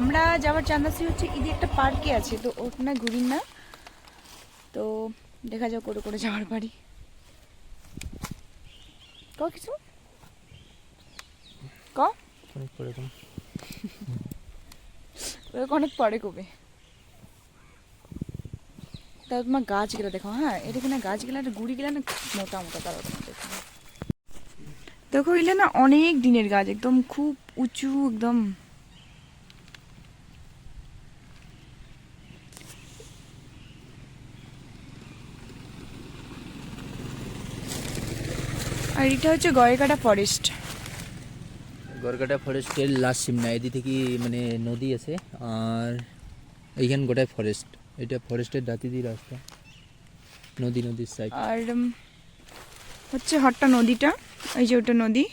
আমরা যাওয়ার চান্দাসি হচ্ছে ইদি একটা পার্কে আছে তো ওখানে ঘুরি না। তো দেখা যাক করে করে যাওয়ার বাড়ি ক কিছু? ক? অনেক পরে অনেক পরে কবে? তা তোমার গাছগুলো দেখো হ্যাঁ? এটা কিনা গাছগুলো আর গুড়িগুলো না মোটা মোটা তারা দেখো। দেখো এগুলো না অনেক দিনের গাছ একদম খুব উঁচু একদম আর এটা হচ্ছে গয়েকাটা ফরেস্ট গড়কাটা ফরেস্টের লাস্ট সিমনা এদি থেকে মানে নদী আছে? আর এইখান গোটায় ফরেস্ট এটা ফরেস্টের দাঁতি দিয়ে রাস্তা। নদী নদীর সাইড আর হচ্ছে হট্টা নদীটা এই যে ওটা নদী।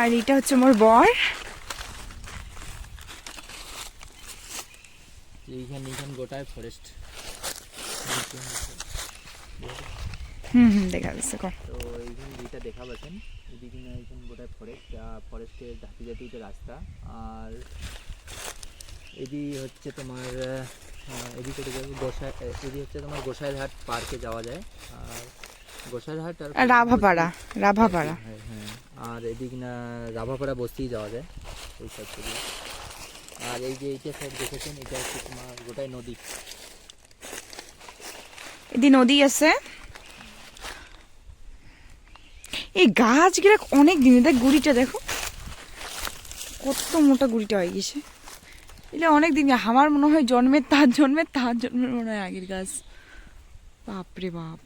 আর এটা হচ্ছে মোর বর। এইখান এইখান গোটায় ফরেস্ট হুম হুম দেখা যাচ্ছে তো এইখান যেটা দেখা পাচ্ছেন এদিকে এইখান ফরেস্ট ফরেস্টের ধাতি জাতিতে রাস্তা আর এদি হচ্ছে তোমার এদিকে গোসাই এদি হচ্ছে তোমার গোসাইরহাট পার্কে যাওয়া যায় আর আর রাভাপাড়া রাভাপাড়া। হ্যাঁ হ্যাঁ আর এদিকে না রাভাপাড়া বস্তিই যাওয়া যায় ওই সাইড থেকে। আর এই যে এইটা সাইড দেখেছেন এটা হচ্ছে তোমার গোটাই নদী। এদি নদী আছে। এই গাছ গাছগুলো অনেক দিন দেখ গুড়িটা দেখো। কত মোটা গুড়িটা হয়ে গেছে। এটা অনেক দিন আমার মনে হয় জন্মের তার জন্মের তার, জন্মের মনে হয় আগের গাছ। বাপরে বাপ।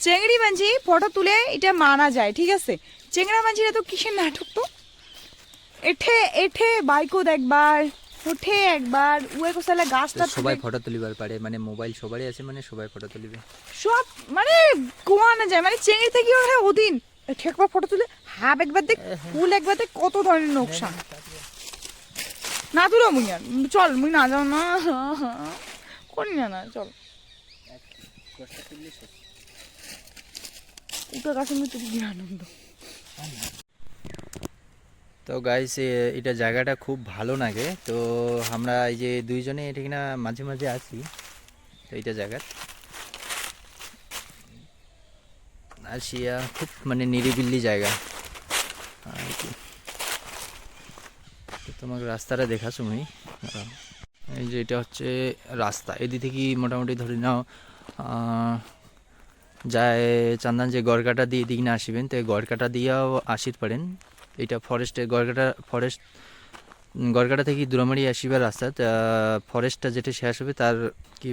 চেংড়ি মাঝি ফটো তুলে এটা মানা যায়, ঠিক আছে? চেংড়া মাঝিরা তো কিসের নাটক তো? এঠে এঠে বাইকও দেখবার। উঠে একবার উয়ে কোসালে গাছটা সবাই ফটো তুলিবার পারে মানে মোবাইল সবারই আছে মানে সবাই ফটো তুলিবে। সব মানে কোয়ানো যায় মানে চেঙ্গি থেকে ওরা ওদিন। এঠে একবার ফটো তুলে হাফ একবার দেখ ফুল একবার দেখ কত ধরনের নকশা। না তুলো মুই আর চল মুই না যাও না। করি না না চল। উঠে গাছে মুই তুলি আনন্দ। তো গাইস এটা জায়গাটা খুব ভালো লাগে। তো আমরা এই যে দুইজনে এটা কিনা মাঝে মাঝে আসি তো এইটা জায়গার আসিয়া খুব মানে নিরিবিলি জায়গা। আর তোমাকে রাস্তাটা দেখাছো আমি। এই যে এটা হচ্ছে রাস্তা। এদিক থেকে মোটামুটি ধরে নাও যায় চান্দান যে গড়কাটা দিয়ে দিক না আসিবেন, তো গড়কাটা দিয়েও আসিতে পারেন। এটা ফরেস্টে গড়কাটা ফরেস্ট গড়কাটা থেকে দুরামারি আসিবার রাস্তা ফরেস্টটা যেটা শেষ হবে তার কি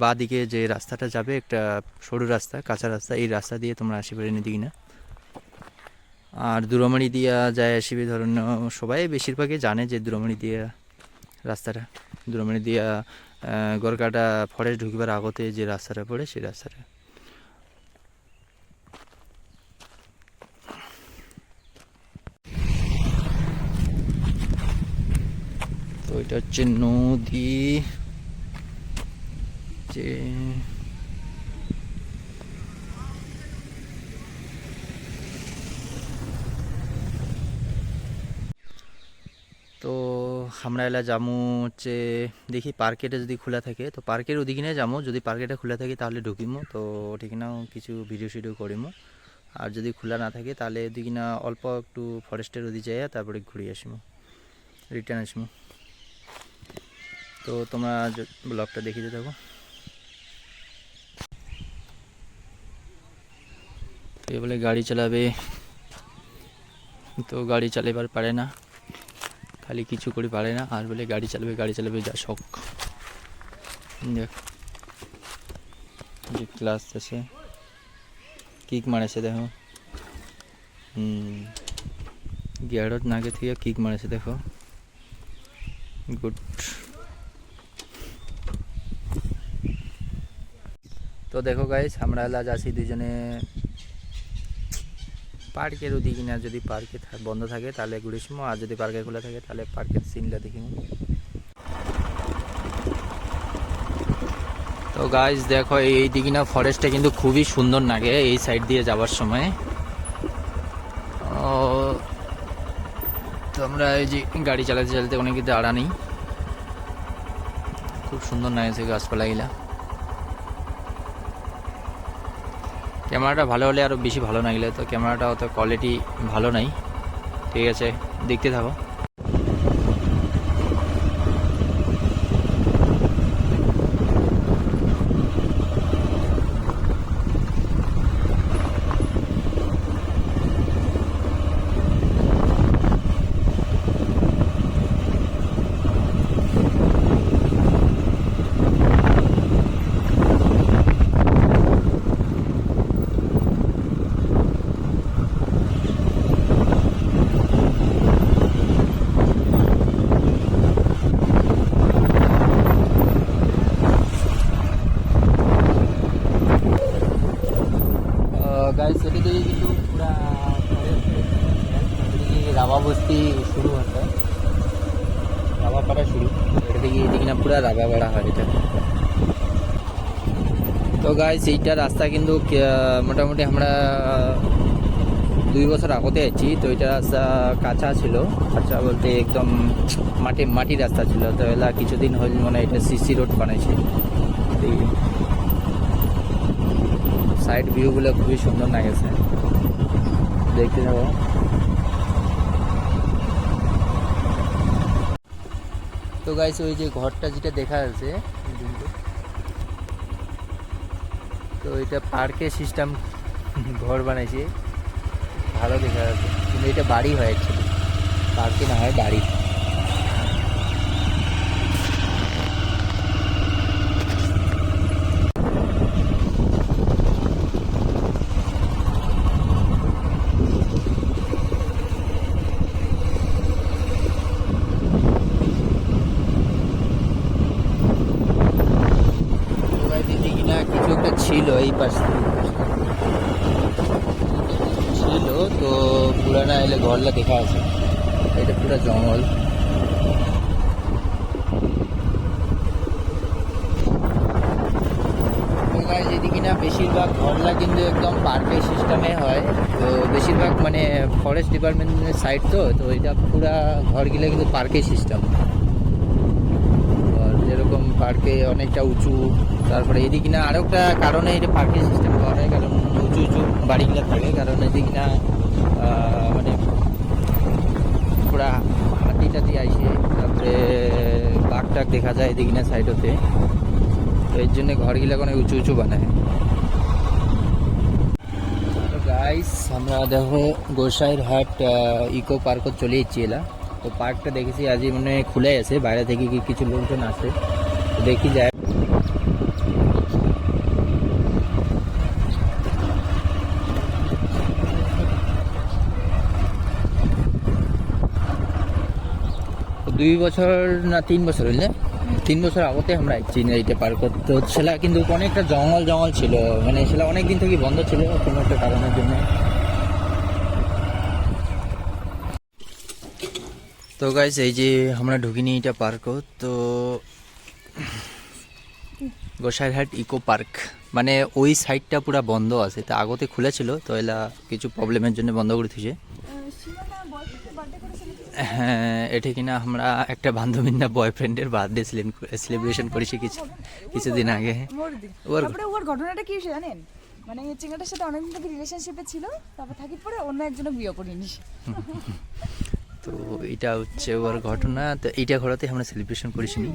বা দিকে যে রাস্তাটা যাবে, একটা সরু রাস্তা, কাঁচা রাস্তা, এই রাস্তা দিয়ে তোমরা আসিবে এদিকে না আর দুরামারি দিয়া যায় আসিবে ধরুন সবাই বেশিরভাগই জানে যে দুরামারি দিয়া রাস্তাটা দুরামারি দিয়া গড়কাটা ফরেস্ট ঢুকিবার আগতে যে রাস্তাটা পড়ে, সেই রাস্তাটা। এটা হচ্ছে নদী। যে তো আমরা এলা যামু হচ্ছে, দেখি পার্কেটা যদি খোলা থাকে, তো পার্কের ওদিকে নিয়ে যাব যদি পার্কেটা খোলা থাকে তাহলে ঢুকিমো। তো ঠিক না কিছু ভিডিও সিডিও করিমো। আর যদি খোলা না থাকে তাহলে ওদিকে না অল্প একটু ফরেস্টের ওদিকে যাইয়া তারপরে ঘুরে আসব রিটার্ন আসব তো তোমরা ব্লগটা দেখিতে থাকো। এ বলে গাড়ি চালাবে। তো গাড়ি চালাবার পারে না। খালি কিছু করে পারে না। আর বলে গাড়ি চালাবে গাড়ি চালাবে, যা শখ। দেখ। যে ক্লাস আছে। কিক মারেছে, দেখো। হুম। গিয়ারত নাগে থেকে কিক মারেছে, দেখো। গুড তো দেখো গাইস আমরা এলা যাচ্ছি দুজনে পার্কের ওদিকে না, যদি পার্কে বন্ধ থাকে তাহলে গ্রীষ্ম আর যদি পার্কে খোলা থাকে তাহলে পার্কের সিনটা দেখি তো গাইজ দেখো এই দিকে না ফরেস্টটা কিন্তু খুবই সুন্দর লাগে এই সাইড দিয়ে যাওয়ার সময়। তো আমরা এই যে গাড়ি চালাতে চালাতে অনেক দাঁড়া নেই। খুব সুন্দর লাগছে গাছপালা গিলা ক্যামেরাটা ভালো হলে আরও বেশি ভালো লাগলে তো ক্যামেরাটা অত কোয়ালিটি ভালো নাই। ঠিক আছে, দেখতে থাকো গাইস এদিকে কিন্তু পুরা এদিকে রাবা বস্তি শুরু হচ্ছে পাড়া শুরু। না, পুরা রাবা পাড়া হয় এটা। তো গাইস এইটা রাস্তা কিন্তু মোটামুটি আমরা দুই বছর আগতে আছি। তো এটা রাস্তা কাঁচা ছিল। কাঁচা বলতে একদম মাটি মাটি রাস্তা ছিল। তো এলা কিছুদিন হল মানে এটা সিসি রোড বানাইছে। সাইড ভিউগুলো খুবই সুন্দর লাগেছে। দেখতে যাব গাইস ওই যে ঘরটা যেটা দেখা যাচ্ছে তো এটা পার্কের সিস্টেম ঘর বানাইছে। ভালো দেখা যাচ্ছে। কিন্তু এটা বাড়ি হয় অ্যাকচুয়ালি পার্কে না হয় বাড়ি দিদি কিনা কিছু একটা ছিল এই পাশে ছিল তো পুরানা এলে ঘরটা দেখা আছে। এটা পুরা জঙ্গল। এদিকে না বেশিরভাগ ঘরলা কিন্তু একদম পার্কের সিস্টেমে হয়, তো বেশিরভাগ মানে ফরেস্ট ডিপার্টমেন্টের সাইড তো তো এটা পুরা ঘরগুলো কিন্তু পার্কের সিস্টেম পার্কে অনেকটা উঁচু, তারপরে এদিকে না আরও একটা কারণে এটা পার্কিং সিস্টেম করা হয়, কারণ উঁচু উঁচু বাড়িগুলো থাকে, কারণ এদিকে না মানে পুরা হাতি টাতি আইসে, তারপরে বাঘ টাক দেখা যায় এদিকে না সাইডতে তো এর জন্য ঘরগুলো অনেক উঁচু উঁচু বানায়। গাইস আমরা দেখো গোসাইর হাট ইকো পার্কত চলে এসেছি এলা। তো পার্কটা দেখেছি আজই মানে খুলে আছে, বাইরে থেকে কিছু লোকজন আছে যায়। তো দুই বছর না, তিন বছর হইলে? তিন বছর আগতে আমরা আসছি না এইটা পার্ক তো সেটা কিন্তু অনেকটা জঙ্গল জঙ্গল ছিল। মানে সেটা অনেক দিন থেকে বন্ধ ছিল কোনো একটা কারণের জন্য। তো গাইস এই যে আমরা ঢুকিনি এটা পার্ক তো গোসাইরহাট ইকো পার্ক। মানে ওই সাইডটা পুরো বন্ধ আছে তা আগতে খুলে ছিল তো এলা কিছু প্রবলেমের জন্য বন্ধ করে দিয়েছে হ্যাঁ এটা কিনা আমরা একটা বান্ধবীর না বয়ফ্রেন্ডের বার্থডে সেলিব্রেশন করেছি কিছু কিছুদিন আগে। ওর- ওর ঘটনাটা কি জানেন? মানে এই চিংড়াটার সাথে অনেকদিন থেকে রিলেশনশিপে ছিল তারপর থাকি পরে অন্য একজনের বিয়ে করে নিস তো এটা হচ্ছে ওর ঘটনা। তো এইটা ঘোরাতে আমরা সেলিব্রেশন করেছি নি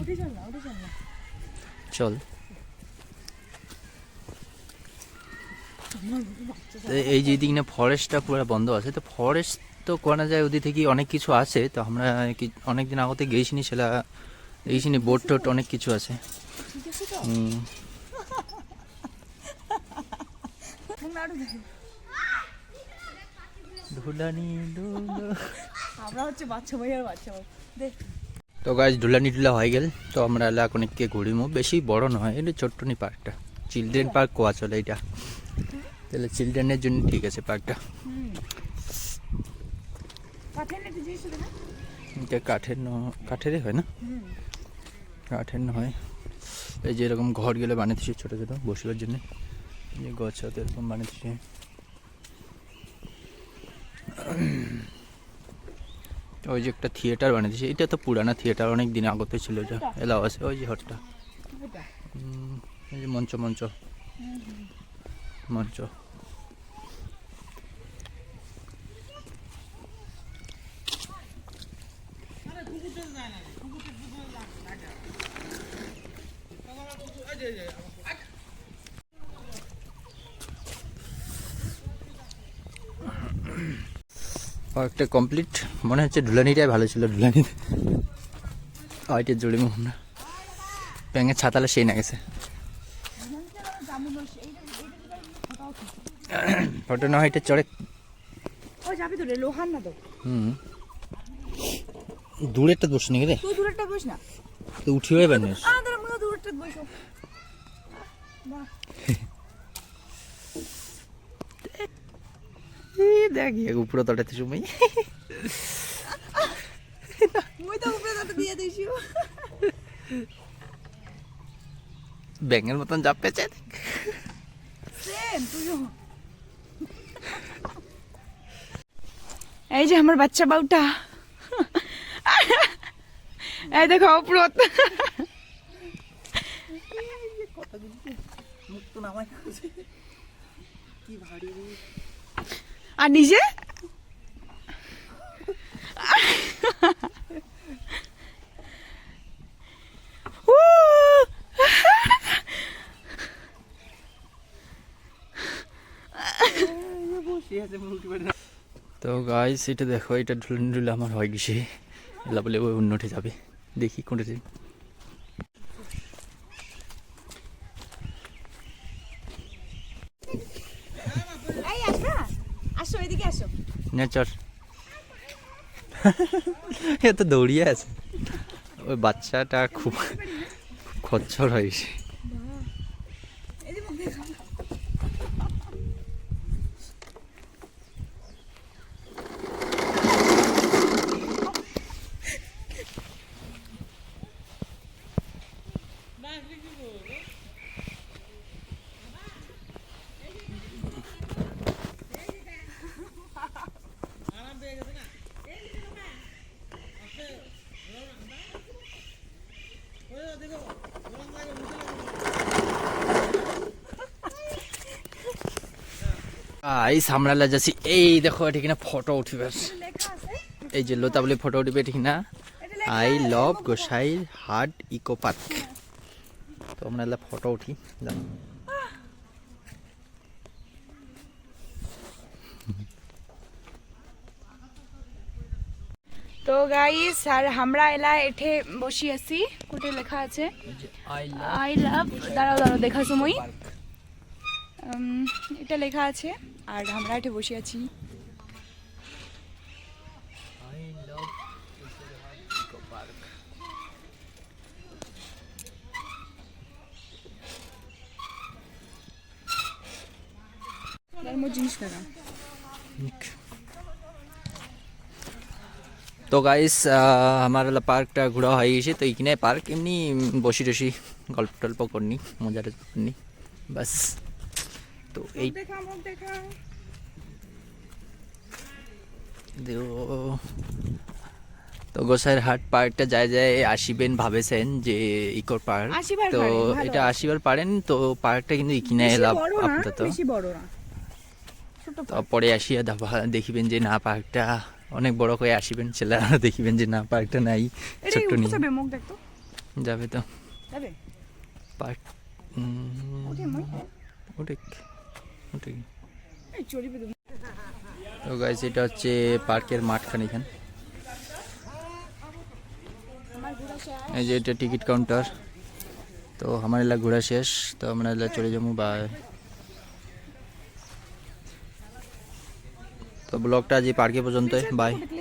চল এই যে দিক না ফরেস্টটা পুরো বন্ধ আছে। তো ফরেস্ট তো করা যায় ওদিক থেকে অনেক কিছু আছে। তো আমরা কি- অনেকদিন আগতে গেছিনি সেটা গেছিনি বোট টোট অনেক কিছু আছে। ঠিক আছে তো হুম, মুখ নাড়ু দে। ধুলানি ধুলো। আমরা হচ্ছে বাচ্চা ভাই আর বাচ্চা ভাই দেখ। তো গাছ ধুলানি টুলা হয়ে গেল। তো আমরা এলাকা অনেককে ঘুরিমো। বেশি বড় নয় এটা ছোট্টনি পার্কটা। চিলড্রেন পার্ক কোয়া চলে এটা। তাহলে চিলড্রেনের জন্য ঠিক আছে পার্কটা এটা কাঠের কাঠেরই হয় না? কাঠের হয়। এই যে এরকম ঘর গেলে বানিয়েছি ছোটো ছোটো বসবার জন্য। যে গছ এরকম বানিয়েছি ওই যে একটা থিয়েটার বানিয়েছি, এটা তো পুরানা থিয়েটার, অনেক দিন আগতে ছিল এটা, এলাও আছে, ওই যে হটটা। এই যে মঞ্চ মঞ্চ। মঞ্চ। একটা কমপ্লিট। মনে হচ্ছে ঢুলানিটাই ভালো ছিল ঢুলানি। ওইটা জুড়ে হয় ব্যাঙের ছাতালে সেই না গেছে। ফটো না হয় এটা চড়ে। হুম। দূরেরটা বসে নাকি রে? তুই দূরেরটা বস না। তো উঠিয়ে বানিস আ দূরেরটা বসো দেখ উপরে তটাতে সময় ব্যাঙের মতন জাপ তুইও। এই যে আমার বাচ্চা বাউটা। এই দেখো অপ্রত আর নিজে? তো গাইস এটা দেখো, এটা ঢুলে ঢুলে আমার হয় গেছে বলে ওই অন্যটে যাবে। দেখি কোনটা এই আসবা আসো এদিকে আসো না এত এ তো দৌড়িয়ে আছে। ওই বাচ্চাটা খুব খচ্ছর খচ্চর হয়েছে এদিকে মুখ দিয়ে খাও। এই সামলালা যাচ্ছি। এই দেখো এটি কিনা ফটো উঠিবে। এই যে লতা বলে ফটো উঠিবে এটা লেখা I love Gosai heart eco park তো আমরা ফটো উঠি তো গাইস আর আমরা এলা এঠে বসি আছি। কোটে লেখা আছে আই লাভ দাঁড়াও দাঁড়াও দেখাছো মই? এটা লেখা আছে, আর আমরা এঠে বসে আছি। তো গাইস আমার পার্কটা ঘোরা হয়ে গেছে, তো এইখানে পার্ক এমনি বসি টসি গল্প টল্প করনি, মজা টজা করনি, বাস। তো এই তো- গোসাইয়ের হাট পার্কটা যায় যায় আসিবেন ভাবেছেন যে ইকোর পার্ক তো এটা আসিবার পারেন তো পার্কটা কিন্তু বেশি এলাম আপাতত। বেশি বড় না। ছোট তো পরে আসিয়া দেখিবেন যে না পার্কটা অনেক বড় করে আসিবেন ছেলে দেখিবেন যে না পার্কটা নাই ছোট্ট নিয়ে যাবে তো। যাবে পার্ক ওটা তুমি তো। গাইস এটা হচ্ছে পার্কের মাঠখান এখানে। এই যে এটা টিকিট কাউন্টার। তো আমার এলা ঘোরা শেষ। তো আমরা এলা চলে যাব বা তো ব্লগটা আজ এই পার্কে পর্যন্ত বাই